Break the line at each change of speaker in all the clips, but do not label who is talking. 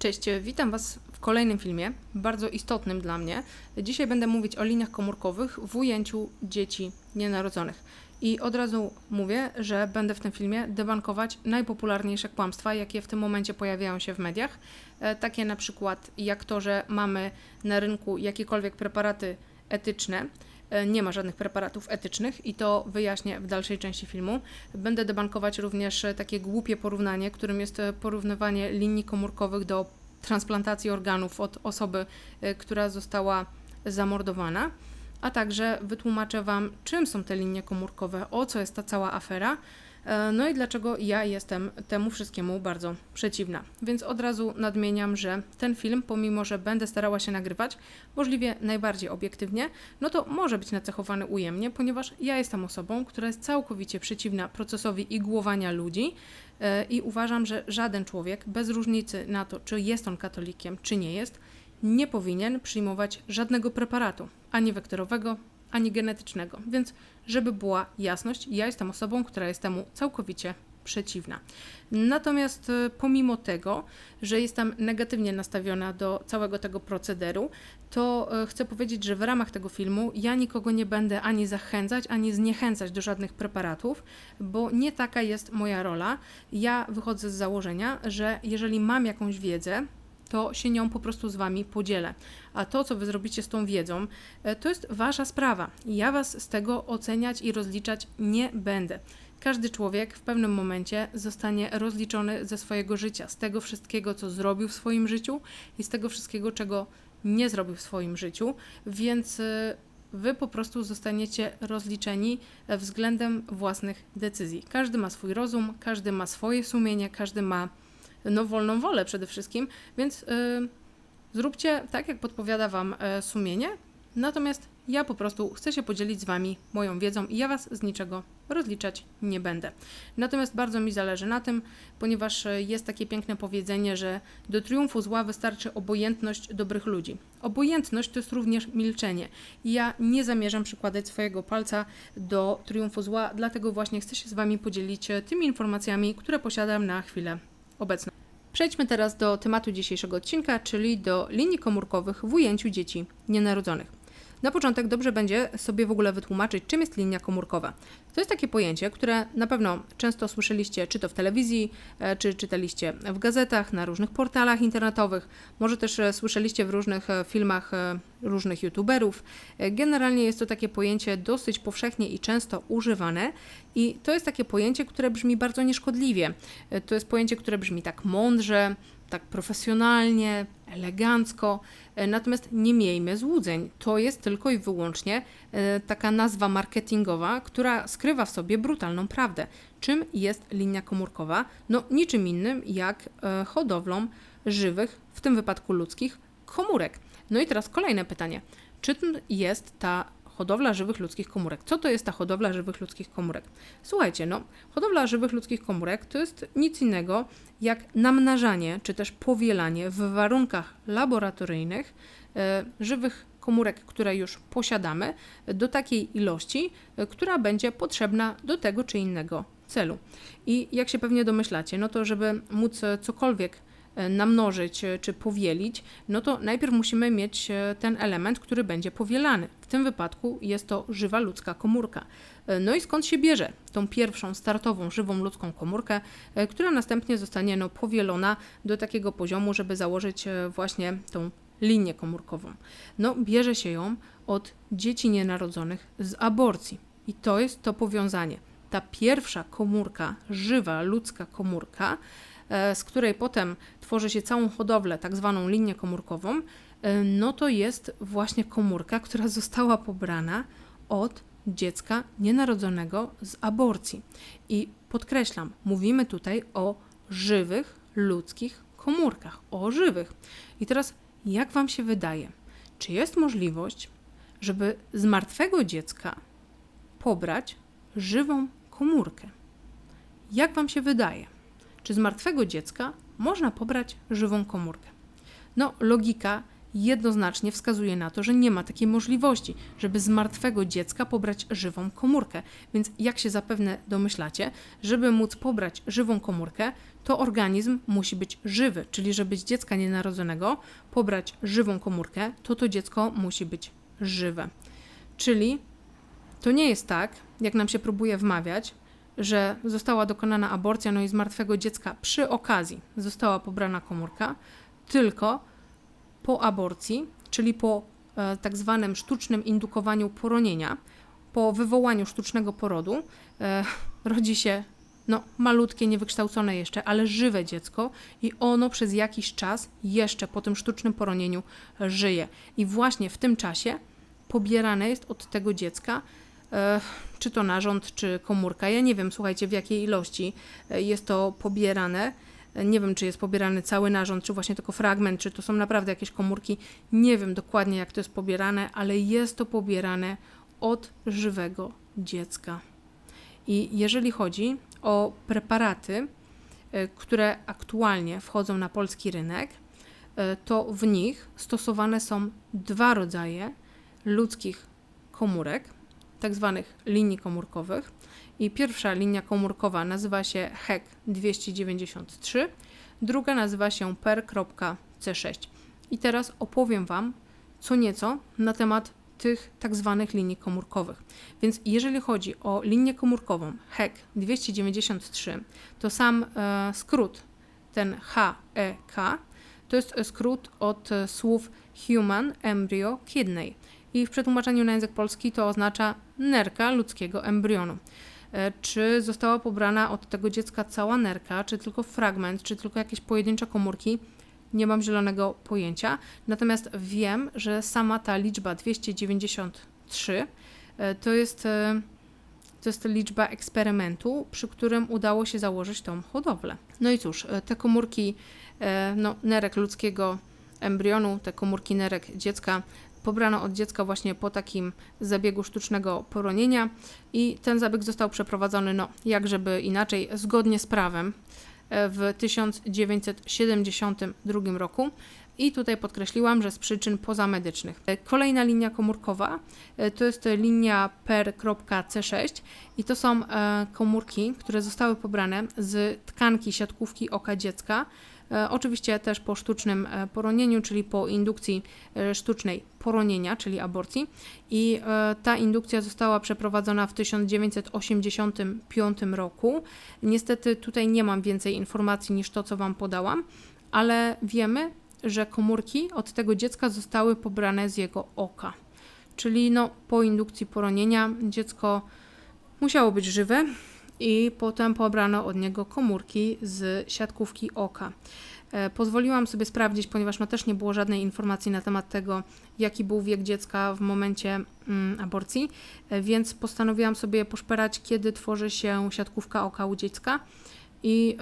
Cześć, witam Was w kolejnym filmie, bardzo istotnym dla mnie. Dzisiaj będę mówić o liniach komórkowych w ujęciu dzieci nienarodzonych. I od razu mówię, że będę w tym filmie debankować najpopularniejsze kłamstwa, jakie w tym momencie pojawiają się w mediach. E, Takie na przykład jak to, że mamy na rynku jakiekolwiek preparaty etyczne. E, Nie ma żadnych preparatów etycznych i to wyjaśnię w dalszej części filmu. Będę debankować również e, takie głupie porównanie, którym jest e, porównywanie linii komórkowych do transplantacji organów od osoby, która została zamordowana. A także wytłumaczę Wam, czym są te linie komórkowe, o co jest ta cała afera, no i dlaczego ja jestem temu wszystkiemu bardzo przeciwna. Więc od razu nadmieniam, że ten film, pomimo że będę starała się nagrywać możliwie najbardziej obiektywnie, no to może być nacechowany ujemnie, ponieważ ja jestem osobą, która jest całkowicie przeciwna procesowi igłowania ludzi e, i uważam, że żaden człowiek, bez różnicy na to, czy jest on katolikiem, czy nie jest, nie powinien przyjmować żadnego preparatu, ani wektorowego, ani genetycznego. Więc, żeby była jasność, ja jestem osobą, która jest temu całkowicie przeciwna. Natomiast e, pomimo tego, że jestem negatywnie nastawiona do całego tego procederu, to e, chcę powiedzieć, że w ramach tego filmu ja nikogo nie będę ani zachęcać, ani zniechęcać do żadnych preparatów, bo nie taka jest moja rola. Ja wychodzę z założenia, że jeżeli mam jakąś wiedzę, to się nią po prostu z Wami podzielę. A to, co Wy zrobicie z tą wiedzą, e, to jest Wasza sprawa. Ja Was z tego oceniać i rozliczać nie będę. Każdy człowiek w pewnym momencie zostanie rozliczony ze swojego życia, z tego wszystkiego, co zrobił w swoim życiu i z tego wszystkiego, czego nie zrobił w swoim życiu, więc e, Wy po prostu zostaniecie rozliczeni e, względem własnych decyzji. Każdy ma swój rozum, każdy ma swoje sumienie, każdy ma no, wolną wolę przede wszystkim, więc y, zróbcie tak, jak podpowiada Wam e, sumienie. Natomiast ja po prostu chcę się podzielić z Wami moją wiedzą i ja Was z niczego rozliczać nie będę. Natomiast bardzo mi zależy na tym, ponieważ e, jest takie piękne powiedzenie, że do triumfu zła wystarczy obojętność dobrych ludzi. Obojętność to jest również milczenie. Ja nie zamierzam przykładać swojego palca do triumfu zła, dlatego właśnie chcę się z Wami podzielić e, tymi informacjami, które posiadam na chwilę Przejdźmy teraz do tematu dzisiejszego odcinka, czyli do linii komórkowych w ujęciu dzieci nienarodzonych. Na początek dobrze będzie sobie w ogóle wytłumaczyć, czym jest linia komórkowa. To jest takie pojęcie, które na pewno często słyszeliście, czy to w telewizji, e, czy czytaliście w gazetach, na różnych portalach internetowych, może też e, słyszeliście w różnych e, filmach różnych youtuberów. Generalnie jest to takie pojęcie dosyć powszechnie i często używane i to jest takie pojęcie, które brzmi bardzo nieszkodliwie. To jest pojęcie, które brzmi tak mądrze, tak profesjonalnie, elegancko. E, Natomiast nie miejmy złudzeń. To jest tylko i wyłącznie e, taka nazwa marketingowa, która skrywa w sobie brutalną prawdę. Czym jest linia komórkowa? No niczym innym jak e, hodowlą żywych, w tym wypadku ludzkich, komórek. No i teraz kolejne pytanie. Czym jest ta hodowla żywych ludzkich komórek? Co to jest ta hodowla żywych ludzkich komórek? Słuchajcie, no, hodowla żywych ludzkich komórek to jest nic innego jak namnażanie, czy też powielanie w warunkach laboratoryjnych e, żywych komórek, które już posiadamy, do takiej ilości, e, która będzie potrzebna do tego czy innego celu. I jak się pewnie domyślacie, no to żeby móc e, cokolwiek namnożyć e, czy powielić, no to najpierw musimy mieć e, ten element, który będzie powielany. W tym wypadku jest to żywa ludzka komórka. E, No i skąd się bierze tą pierwszą startową żywą ludzką komórkę, e, która następnie zostanie no, powielona do takiego poziomu, żeby założyć e, właśnie tą linię komórkową. No, bierze się ją od dzieci nienarodzonych z aborcji. I to jest to powiązanie. Ta pierwsza komórka, żywa ludzka komórka, e, z której potem tworzy się całą hodowlę, tak zwaną linię komórkową, e, no to jest właśnie komórka, która została pobrana od dziecka nienarodzonego z aborcji. I podkreślam, mówimy tutaj o żywych ludzkich komórkach, o żywych. I teraz, jak Wam się wydaje, czy jest możliwość, żeby z martwego dziecka pobrać żywą komórkę? Jak Wam się wydaje? Czy z martwego dziecka można pobrać żywą komórkę? No, logika jednoznacznie wskazuje na to, że nie ma takiej możliwości, żeby z martwego dziecka pobrać żywą komórkę. Więc jak się zapewne domyślacie, żeby móc pobrać żywą komórkę, to organizm musi być żywy, czyli żeby z dziecka nienarodzonego pobrać żywą komórkę, to to dziecko musi być żywe. Czyli to nie jest tak, jak nam się próbuje wmawiać, że została dokonana aborcja, no i z martwego dziecka przy okazji została pobrana komórka, tylko po aborcji, czyli po e, tak zwanym sztucznym indukowaniu poronienia, po wywołaniu sztucznego porodu, e, rodzi się no, malutkie, niewykształcone jeszcze, ale żywe dziecko i ono przez jakiś czas jeszcze po tym sztucznym poronieniu żyje. I właśnie w tym czasie pobierane jest od tego dziecka czy to narząd, czy komórka. Ja nie wiem, słuchajcie, w jakiej ilości e, jest to pobierane. E, Nie wiem, czy jest pobierany cały narząd, czy właśnie tylko fragment, czy to są naprawdę jakieś komórki. Nie wiem dokładnie, jak to jest pobierane, ale jest to pobierane od żywego dziecka. I jeżeli chodzi o preparaty, e, które aktualnie wchodzą na polski rynek, e, to w nich stosowane są dwa rodzaje ludzkich komórek, tak zwanych linii komórkowych. I pierwsza linia komórkowa nazywa się HEC 293, druga nazywa się PER.C6. I teraz opowiem Wam co nieco na temat tych tak zwanych linii komórkowych. Więc jeżeli chodzi o linię komórkową HEC 293, to sam e, skrót, ten HEK, to jest skrót od e, słów Human Embryo Kidney. I w przetłumaczeniu na język polski to oznacza nerka ludzkiego embrionu. E, Czy została pobrana od tego dziecka cała nerka, czy tylko fragment, czy tylko jakieś pojedyncze komórki, nie mam zielonego pojęcia. Natomiast wiem, że sama ta liczba 293 e, to jest, e, to jest liczba eksperymentu, przy którym udało się założyć tą hodowlę. No i cóż, te komórki no, nerek ludzkiego embrionu, te komórki nerek dziecka pobrano od dziecka właśnie po takim zabiegu sztucznego poronienia i ten zabieg został przeprowadzony, no jak żeby inaczej, zgodnie z prawem e, w 1972 roku. I tutaj podkreśliłam, że z przyczyn pozamedycznych. E, Kolejna linia komórkowa e, to jest linia per.c6 i to są komórki, które zostały pobrane z tkanki siatkówki oka dziecka. E, Oczywiście też po sztucznym e, poronieniu, czyli po indukcji e, sztucznej poronienia, czyli aborcji. I ta indukcja została przeprowadzona w 1985 roku. Niestety tutaj nie mam więcej informacji niż to, co Wam podałam, ale wiemy, że komórki od tego dziecka zostały pobrane z jego oka. Czyli no, po indukcji poronienia dziecko musiało być żywe i potem pobrano od niego komórki z siatkówki oka. E, Pozwoliłam sobie sprawdzić, ponieważ no też nie było żadnej informacji na temat tego, jaki był wiek dziecka w momencie mm, aborcji, e, więc postanowiłam sobie poszperać, kiedy tworzy się siatkówka oka u dziecka. I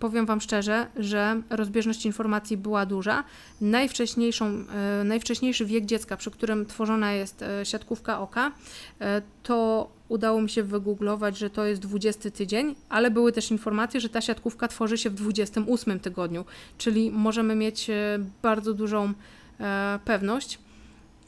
powiem Wam szczerze, że rozbieżność informacji była duża. Najwcześniejszą, e, najwcześniejszy wiek dziecka, przy którym tworzona jest e, siatkówka oka, e, to udało mi się wygooglować, że to jest 20 tydzień, ale były też informacje, że ta siatkówka tworzy się w 28 tygodniu, czyli możemy mieć bardzo dużą pewność.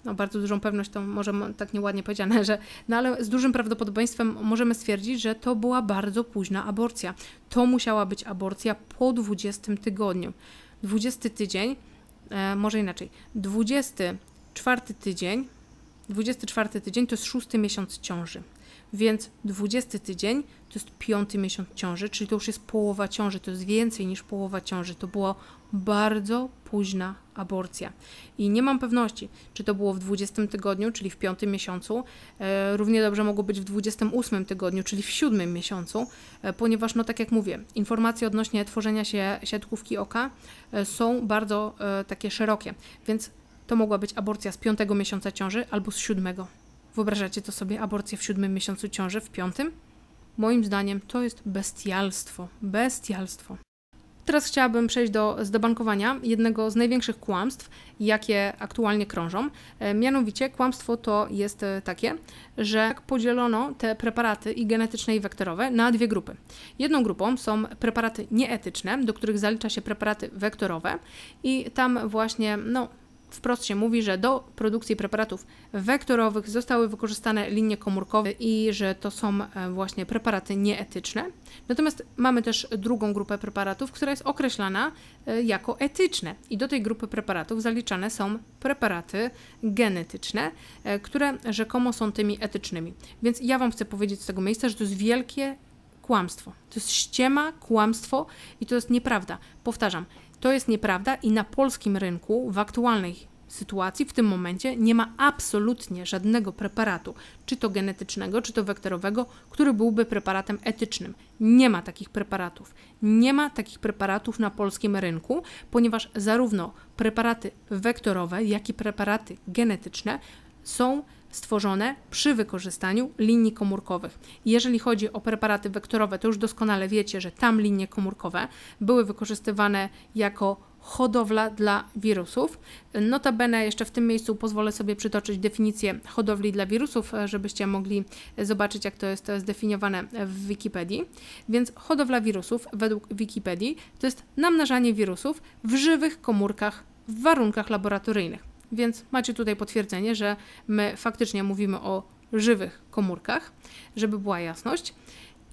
No, bardzo dużą pewność to może tak nieładnie powiedziane, że no ale z dużym prawdopodobieństwem możemy stwierdzić, że to była bardzo późna aborcja. To musiała być aborcja po 20 tygodniu. 20 tydzień, e, może inaczej, 24 tydzień, 24 tydzień to jest szósty miesiąc ciąży. Więc 20 tydzień to jest piąty miesiąc ciąży, czyli to już jest połowa ciąży, to jest więcej niż połowa ciąży. To była bardzo późna aborcja. I nie mam pewności, czy to było w 20 tygodniu, czyli w piątym miesiącu. E, równie dobrze mogło być w 28 tygodniu, czyli w siódmym miesiącu, e, ponieważ, no tak jak mówię, informacje odnośnie tworzenia się siatkówki oka e, są bardzo e, takie szerokie. Więc to mogła być aborcja z piątego miesiąca ciąży albo z siódmego. Wyobrażacie to sobie, aborcję w siódmym miesiącu ciąży, w piątym? Moim zdaniem to jest bestialstwo. Bestialstwo. Teraz chciałabym przejść do zdebankowania jednego z największych kłamstw, jakie aktualnie krążą. E, Mianowicie kłamstwo to jest e, takie, że podzielono te preparaty i genetyczne i wektorowe na dwie grupy. Jedną grupą są preparaty nieetyczne, do których zalicza się preparaty wektorowe i tam właśnie no, wprost się mówi, że do produkcji preparatów wektorowych zostały wykorzystane linie komórkowe i że to są e, właśnie preparaty nieetyczne. Natomiast mamy też drugą grupę preparatów, która jest określana e, jako etyczne. I do tej grupy preparatów zaliczane są preparaty genetyczne, e, które rzekomo są tymi etycznymi. Więc ja Wam chcę powiedzieć z tego miejsca, że to jest wielkie kłamstwo. To jest ściema, kłamstwo i to jest nieprawda. Powtarzam, to jest nieprawda i na polskim rynku w aktualnej sytuacji, w tym momencie, nie ma absolutnie żadnego preparatu, czy to genetycznego, czy to wektorowego, który byłby preparatem etycznym. Nie ma takich preparatów. Nie ma takich preparatów na polskim rynku, ponieważ zarówno preparaty wektorowe, jak i preparaty genetyczne są stworzone przy wykorzystaniu linii komórkowych. Jeżeli chodzi o preparaty wektorowe, to już doskonale wiecie, że tam linie komórkowe były wykorzystywane jako hodowla dla wirusów. Notabene jeszcze w tym miejscu pozwolę sobie przytoczyć definicję hodowli dla wirusów, żebyście mogli zobaczyć, jak to jest zdefiniowane w Wikipedii. Więc hodowla wirusów według Wikipedii to jest namnażanie wirusów w żywych komórkach w warunkach laboratoryjnych. Więc macie tutaj potwierdzenie, że my faktycznie mówimy o żywych komórkach, żeby była jasność.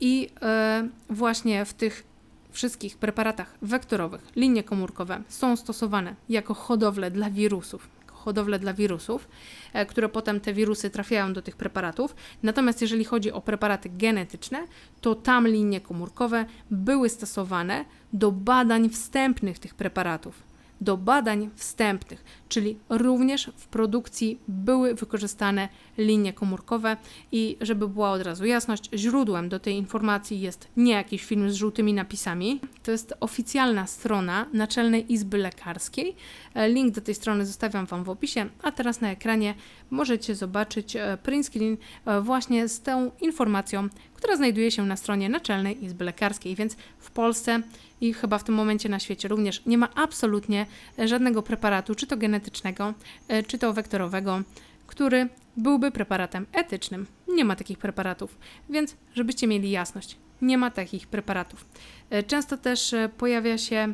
I e, właśnie w tych wszystkich preparatach wektorowych linie komórkowe są stosowane jako hodowle dla wirusów, hodowle dla wirusów, e, które potem te wirusy trafiają do tych preparatów. Natomiast jeżeli chodzi o preparaty genetyczne, to tam linie komórkowe były stosowane do badań wstępnych tych preparatów do badań wstępnych, czyli również w produkcji były wykorzystane linie komórkowe i żeby była od razu jasność, źródłem do tej informacji jest nie jakiś film z żółtymi napisami, to jest oficjalna strona Naczelnej Izby Lekarskiej. E, link do tej strony zostawiam Wam w opisie, a teraz na ekranie możecie zobaczyć e, print screen e, właśnie z tą informacją, która znajduje się na stronie Naczelnej Izby Lekarskiej, więc w Polsce i chyba w tym momencie na świecie również nie ma absolutnie żadnego preparatu, czy to genetycznego, e, czy to wektorowego, który byłby preparatem etycznym. Nie ma takich preparatów, więc żebyście mieli jasność, nie ma takich preparatów. E, często też e, pojawia się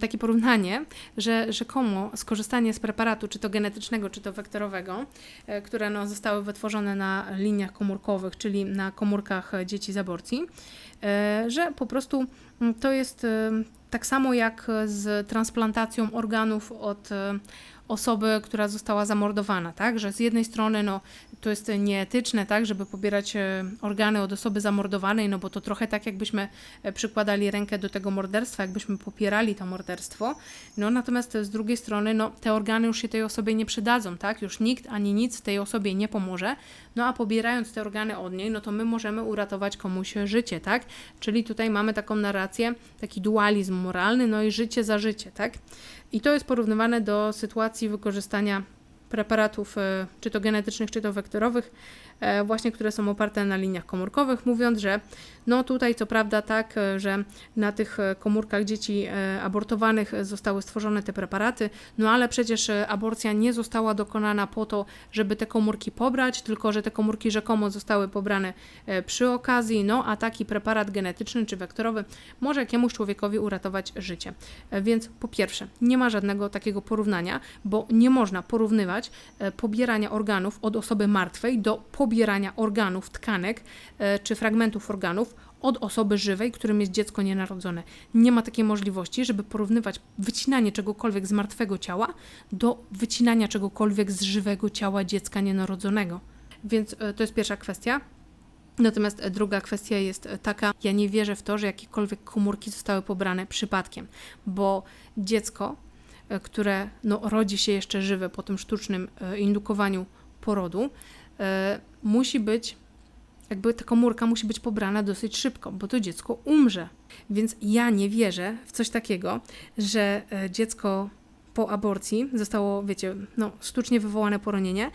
takie porównanie, że rzekomo skorzystanie z preparatu, czy to genetycznego, czy to wektorowego, które no, zostały wytworzone na liniach komórkowych, czyli na komórkach dzieci z aborcji, że po prostu Mm, to jest y, tak samo jak z transplantacją organów od y, osoby, która została zamordowana, tak? Że z jednej strony no, to jest nieetyczne, tak, żeby pobierać organy od osoby zamordowanej, no bo to trochę tak, jakbyśmy e, przykładali rękę do tego morderstwa, jakbyśmy popierali to morderstwo. No natomiast z drugiej strony, no te organy już się tej osobie nie przydadzą, tak? Już nikt ani nic tej osobie nie pomoże. No a pobierając te organy od niej, no to my możemy uratować komuś życie, tak? Czyli tutaj mamy taką narrację, taki dualizm moralny, no i życie za życie, tak? I to jest porównywane do sytuacji wykorzystania preparatów, e, czy to genetycznych, czy to wektorowych, właśnie które są oparte na liniach komórkowych, mówiąc, że no tutaj co prawda tak, e, że na tych komórkach dzieci abortowanych zostały stworzone te preparaty, no ale przecież aborcja nie została dokonana po to, żeby te komórki pobrać, tylko że te komórki rzekomo zostały pobrane przy okazji, no a taki preparat genetyczny czy wektorowy może jakiemuś człowiekowi uratować życie. Więc po pierwsze, nie ma żadnego takiego porównania, bo nie można porównywać E, pobierania organów od osoby martwej do pobierania organów, tkanek e, czy fragmentów organów od osoby żywej, którym jest dziecko nienarodzone. Nie ma takiej możliwości, żeby porównywać wycinanie czegokolwiek z martwego ciała do wycinania czegokolwiek z żywego ciała dziecka nienarodzonego. Więc e, to jest pierwsza kwestia. Natomiast druga kwestia jest taka, ja nie wierzę w to, że jakiekolwiek komórki zostały pobrane przypadkiem, bo dziecko E, które no, rodzi się jeszcze żywe po tym sztucznym e, indukowaniu porodu, e, musi być, jakby ta komórka musi być pobrana dosyć szybko, bo to dziecko umrze. Więc ja nie wierzę w coś takiego, że dziecko po aborcji zostało, wiecie, no, sztucznie wywołane poronienie,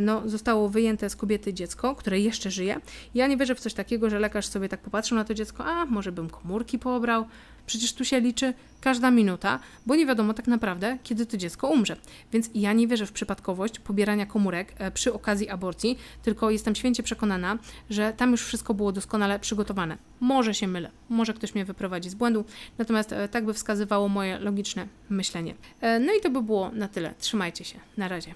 no, zostało wyjęte z kobiety dziecko, które jeszcze żyje. Ja nie wierzę w coś takiego, że lekarz sobie tak popatrzył na to dziecko, a może bym komórki pobrał, Przecież tu się liczy każda minuta, bo nie wiadomo tak naprawdę, kiedy to dziecko umrze. Więc ja nie wierzę w przypadkowość pobierania komórek e, przy okazji aborcji, tylko jestem święcie przekonana, że tam już wszystko było doskonale przygotowane. Może się mylę, może ktoś mnie wyprowadzi z błędu, natomiast e, tak by wskazywało moje logiczne myślenie. No i to by było na tyle. Trzymajcie się. Na razie.